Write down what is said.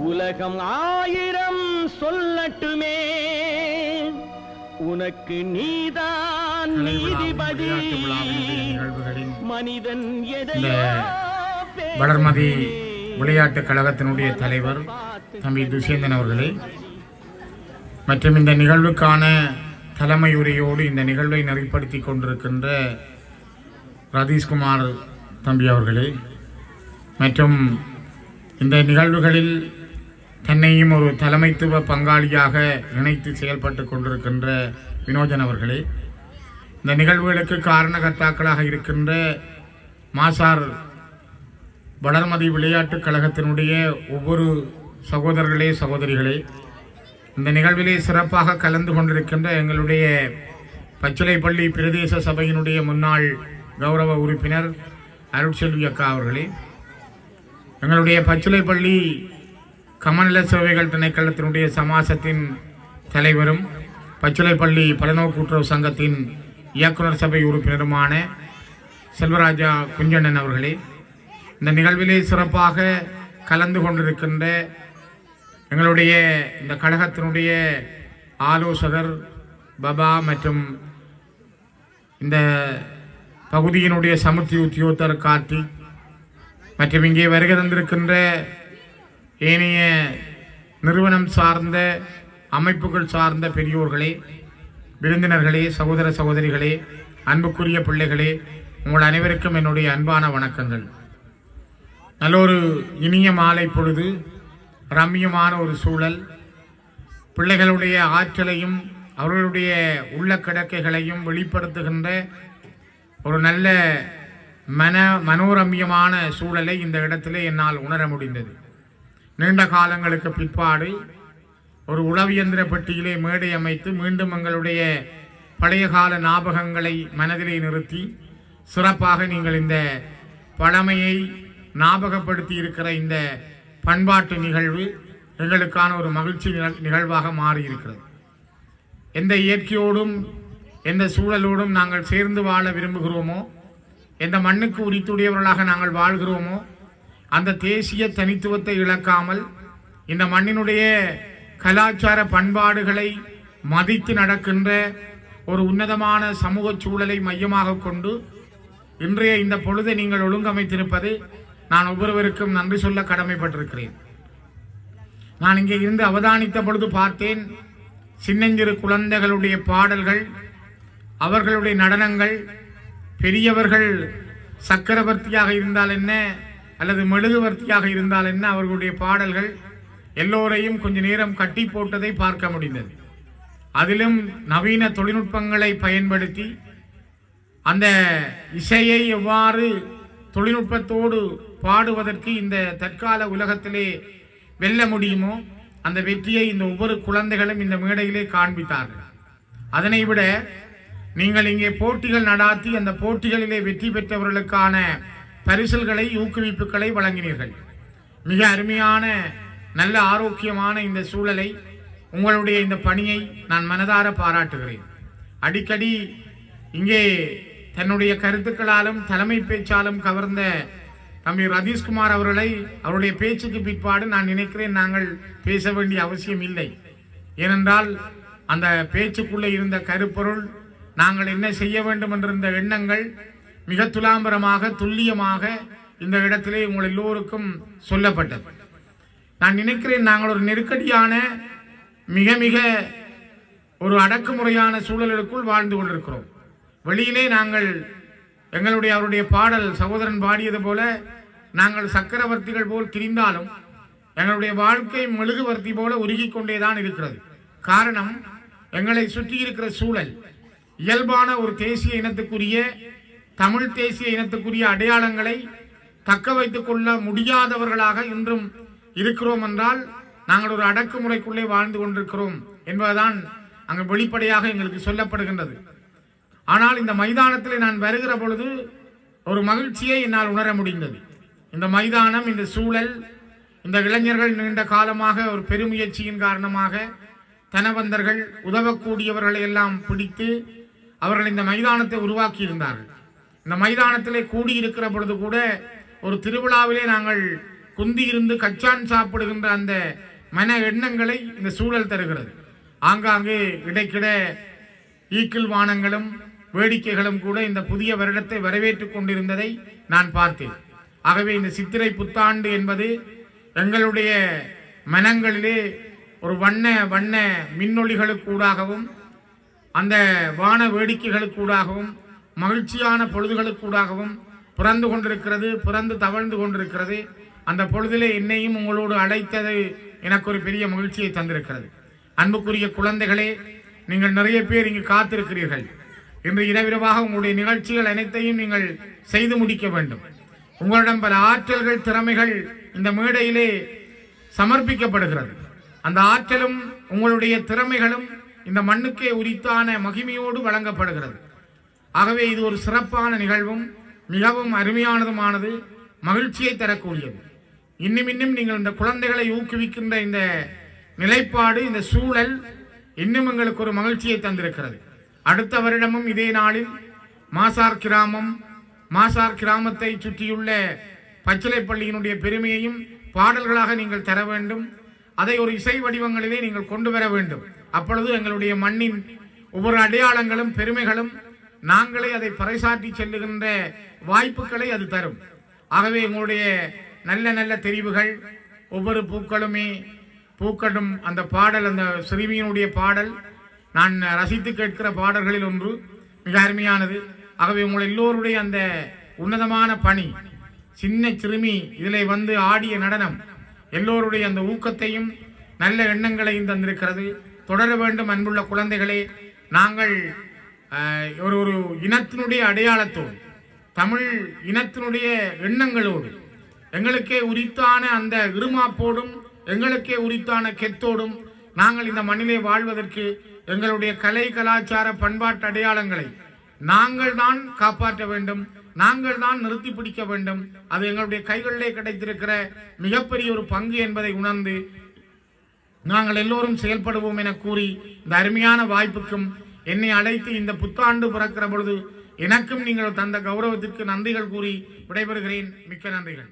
உலகம் ஆயிரம் சொல்லட்டுமே. உனக்கு நீதான் நீதிபதி. மனிதன் வளர்மதி விளையாட்டுக் கழகத்தினுடைய தலைவர் தம்பி துஷேந்தன் அவர்களே மற்றும் இந்த நிகழ்வுக்கான தலைமை உரையோடு இந்த நிகழ்வை நெறிப்படுத்தி கொண்டிருக்கின்ற ரதீஷ்குமார் தம்பி அவர்களே மற்றும் இந்த நிகழ்வுகளில் தன்னையும் ஒரு தலைமைத்துவ பங்காளியாக நினைத்து செயல்பட்டு கொண்டிருக்கின்ற வினோஜன் அவர்களே இந்த நிகழ்வுகளுக்கு காரணகர்த்தாக்களாக இருக்கின்ற மாசார் வளர்மதி விளையாட்டுக் கழகத்தினுடைய ஒவ்வொரு சகோதரர்களே சகோதரிகளே இந்த நிகழ்விலே சிறப்பாக கலந்து கொண்டிருக்கின்ற எங்களுடைய பச்சிலைப்பள்ளி பிரதேச சபையினுடைய முன்னாள் கௌரவ உறுப்பினர் அருட்செல்வி அக்கா அவர்களே எங்களுடைய பச்சிலைப்பள்ளி கமநல சேவைகள் திணைக்களத்தினுடைய சமாசத்தின் தலைவரும் பச்சிலைப்பள்ளி பலநோக்கூட்டுறவு சங்கத்தின் இயக்குனர் சபை உறுப்பினருமான செல்வராஜா குஞ்சண்ணன் அவர்களே இந்த நிகழ்விலே சிறப்பாக கலந்து கொண்டிருக்கின்ற எங்களுடைய இந்த கழகத்தினுடைய ஆலோசகர் பபா மற்றும் இந்த பகுதியினுடைய சமுர்த்தி உத்தியோகத்தர் கார்த்திக் மற்றும் இங்கே வருகை தந்திருக்கின்ற ஏனைய நிறுவனம் சார்ந்த அமைப்புகள் சார்ந்த பெரியோர்களே விருந்தினர்களே சகோதர சகோதரிகளே அன்புக்குரிய பிள்ளைகளே உங்கள் அனைவருக்கும் என்னுடைய அன்பான வணக்கங்கள். நல்ல ஒரு இனிய மாலை பொழுது ரம்மியமான ஒரு சூழல் பிள்ளைகளுடைய ஆற்றலையும் அவர்களுடைய உள்ள கிடக்கைகளையும் வெளிப்படுத்துகின்ற ஒரு நல்ல மன மனோரம்யமான சூழலை இந்த இடத்திலே என்னால் உணர முடிந்தது. நீண்ட காலங்களுக்கு பிற்பாடு ஒரு உளவியந்திர பெட்டியிலே மேடை அமைத்து மீண்டும் எங்களுடைய பழைய கால ஞாபகங்களை மனதிலே நிறுத்தி சிறப்பாக நீங்கள் இந்த பழமையை ஞாபகப்படுத்தி இருக்கிற இந்த பண்பாட்டு நிகழ்வு எங்களுக்கான ஒரு மகிழ்ச்சி நிகழ்வாக மாறியிருக்கிறது. எந்த இயற்கையோடும் எந்த சூழலோடும் நாங்கள் சேர்ந்து வாழ விரும்புகிறோமோ எந்த மண்ணுக்கு உரித்துடையவர்களாக நாங்கள் வாழ்கிறோமோ அந்த தேசிய தனித்துவத்தை இழக்காமல் இந்த மண்ணினுடைய கலாச்சார பண்பாடுகளை மதித்து நடக்கின்ற ஒரு உன்னதமான சமூக சூழலை மையமாக கொண்டு இன்றைய இந்த பொழுதை நீங்கள் ஒழுங்கமைத்திருப்பது நான் ஒவ்வொருவருக்கும் நன்றி சொல்ல கடமைப்பட்டிருக்கிறேன். நான் இங்கே இருந்து அவதானித்த பொழுது பார்த்தேன் சின்னஞ்சிறு குழந்தைகளுடைய பாடல்கள் அவர்களுடைய நடனங்கள் பெரியவர்கள் சக்கரவர்த்தியாக இருந்தால் என்ன அல்லது மெழுகுவர்த்தியாக இருந்தால் என்ன அவர்களுடைய பாடல்கள்? எல்லோரையும் கொஞ்ச நேரம் கட்டி போட்டதை பார்க்க முடிந்தது. அதிலும் நவீன தொழில்நுட்பங்களை பயன்படுத்தி அந்த இசையை எவ்வாறு தொழில்நுட்பத்தோடு பாடுவதற்கு இந்த தற்கால உலகத்திலே வெல்ல முடியுமோ அந்த வெற்றியை இந்த ஒவ்வொரு குழந்தைகளும் இந்த மேடையிலே காண்பித்தார்கள். அதனை விட நீங்கள் இங்கே போட்டிகள் நடாத்தி அந்த போட்டிகளிலே வெற்றி பெற்றவர்களுக்கான பரிசல்களை ஊக்குவிப்புகளை வழங்கினீர்கள். மிக அருமையான நல்ல ஆரோக்கியமான இந்த சூழலை உங்களுடைய இந்த பணியை நான் மனதார பாராட்டுகிறேன். அடிக்கடி இங்கே தன்னுடைய கருத்துக்களாலும் தலைமை பேச்சாலும் கவர்ந்த தம்பி ரதீஷ்குமார் அவர்களை அவருடைய பேச்சுக்கு பிற்பாடு நான் நினைக்கிறேன் நாங்கள் பேச வேண்டிய அவசியம் இல்லை. ஏனென்றால் அந்த பேச்சுக்குள்ளே இருந்த கருப்பொருள் நாங்கள் என்ன செய்ய வேண்டும் என்றிருந்த எண்ணங்கள் மிக துலாம்பரமாக துல்லியமாக இந்த இடத்திலே உங்கள் எல்லோருக்கும் சொல்லப்பட்டது. நான் நினைக்கிறேன் நாங்கள் ஒரு நெருக்கடியான மிக மிக ஒரு அடக்குமுறையான சூழலுக்குள் வாழ்ந்து கொண்டிருக்கிறோம். வெளியிலே நாங்கள் எங்களுடைய அவருடைய பாடல் சகோதரன் பாடியது போல நாங்கள் சக்கரவர்த்திகள் போல் திரிந்தாலும் எங்களுடைய வாழ்க்கை மெழுகுவர்த்தி போல உருகி கொண்டே தான் இருக்கிறது. காரணம் எங்களை சுற்றி இருக்கிற சூழல் இயல்பான ஒரு தேசிய இனத்துக்குரிய தமிழ் தேசிய இனத்துக்குரிய அடையாளங்களை தக்க வைத்துக் கொள்ள முடியாதவர்களாக இன்றும் இருக்கிறோம் என்றால் நாங்கள் ஒரு அடக்குமுறைக்குள்ளே வாழ்ந்து கொண்டிருக்கிறோம் என்பதுதான் அங்கு வெளிப்படையாக எங்களுக்கு சொல்லப்படுகின்றது. ஆனால் இந்த மைதானத்தில் நான் வருகிற பொழுது ஒரு மகிழ்ச்சியை என்னால் உணர முடிந்தது. இந்த மைதானம் இந்த சூழல் இந்த இளைஞர்கள் நீண்ட காலமாக ஒரு பெருமுயற்சியின் காரணமாக தனவந்தர்கள் உதவக்கூடியவர்களை எல்லாம் பிடித்து அவர்கள் இந்த மைதானத்தை உருவாக்கி இருந்தார்கள் இந்த மைதானத்திலே கூடியிருக்கிற பொழுது கூட ஒரு திருவிழாவிலே நாங்கள் குந்தி இருந்து கச்சான் சாப்பிடுகின்ற அந்த மன எண்ணங்களை இந்த சூழல் தருகிறது. ஆங்காங்கே இடைக்கிட ஈக்கிள் வானங்களும் வேடிக்கைகளும் கூட இந்த புதிய வருடத்தை வரவேற்றுக் கொண்டிருந்ததை நான் பார்த்தேன். ஆகவே இந்த சித்திரை புத்தாண்டு என்பது எங்களுடைய மனங்களிலே ஒரு வண்ண வண்ண மின்னொளிகளுக்கூடாகவும் அந்த வான வேடிக்கைகளுக்கூடாகவும் மகிழ்ச்சியான பொழுதுகளுக்கூடாகவும் பிறந்து கொண்டிருக்கிறது பிறந்து தவழ்ந்து கொண்டிருக்கிறது. அந்த பொழுதிலே என்னையும் உங்களோடு அழைத்தது எனக்கு ஒரு பெரிய மகிழ்ச்சியை தந்திருக்கிறது. அன்புக்குரிய குழந்தைகளே நீங்கள் நிறைய பேர் இங்கு காத்திருக்கிறீர்கள். இன்று இரவிரவாக உங்களுடைய நிகழ்ச்சிகள் அனைத்தையும் நீங்கள் செய்து முடிக்க வேண்டும். உங்களிடம் பல ஆற்றல்கள் திறமைகள் இந்த மேடையிலே சமர்ப்பிக்கப்படுகிறது. அந்த ஆற்றலும் உங்களுடைய திறமைகளும் இந்த மண்ணுக்கே உரித்தான மகிமையோடு வழங்கப்படுகிறது. ஆகவே இது ஒரு சிறப்பான நிகழ்வும் மிகவும் அருமையானதுமானது மகிழ்ச்சியை தரக்கூடியது. இன்னும் இன்னும் நீங்கள் இந்த குழந்தைகளை ஊக்குவிக்கின்ற இந்த நிலைப்பாடு இந்த சூழல் இன்னும் எங்களுக்கு ஒரு மகிழ்ச்சியை தந்திருக்கிறது. அடுத்த வருடமும் இதே நாளில் மாசார் கிராமம் மாசார் கிராமத்தை சுற்றியுள்ள பச்சிலை பள்ளியினுடைய பெருமையையும் பாடல்களாக நீங்கள் தர வேண்டும். அதை ஒரு இசை வடிவங்களிலே நீங்கள் கொண்டு வர வேண்டும். அப்பொழுது எங்களுடைய மண்ணின் ஒவ்வொரு அடையாளங்களும் பெருமைகளும் நாங்களே அதை பறைசாற்றி செல்லுகின்ற வாய்ப்புகளை அது தரும். ஆகவே உங்களுடைய நல்ல நல்ல தெரிவுகள் ஒவ்வொரு பூக்களுமே பூக்களும் அந்த பாடல் அந்த சிறுமியினுடைய பாடல் நான் ரசித்து கேட்கிற பாடல்களில் ஒன்று மிக அருமையானது. ஆகவே உங்கள் எல்லோருடைய அந்த உன்னதமான பணி சின்ன சிறுமி இதில் வந்து ஆடிய நடனம் எல்லோருடைய அந்த ஊக்கத்தையும் நல்ல எண்ணங்களையும் தந்திருக்கிறது. தொடர வேண்டும் அன்புள்ள குழந்தைகளே நாங்கள் ஒரு ஒரு இனத்தினுடைய அடையாளத்தோடு தமிழ் இனத்தினுடைய எண்ணங்களோடு எங்களுக்கே உரித்தான அந்த இருமாப்போடும் எங்களுக்கே உரித்தான கெத்தோடும் நாங்கள் இந்த மண்ணிலே வாழ்வதற்கு எங்களுடைய கலை கலாச்சார பண்பாட்டு அடையாளங்களை நாங்கள் தான் காப்பாற்ற வேண்டும் நாங்கள் தான் நிறுத்தி பிடிக்க வேண்டும். அது எங்களுடைய கைகளிலே கிடைத்திருக்கிற மிகப்பெரிய ஒரு பங்கு என்பதை உணர்ந்து நாங்கள் எல்லோரும் செயல்படுவோம் என கூறி இந்த அருமையான வாய்ப்புக்கும் என்னை அழைத்து இந்த புத்தாண்டு பிறக்கிற பொழுது எனக்கும் நீங்கள் தந்த கௌரவத்திற்கு நன்றிகள் கூறி விடைபெறுகிறேன். மிக்க நன்றிகள்.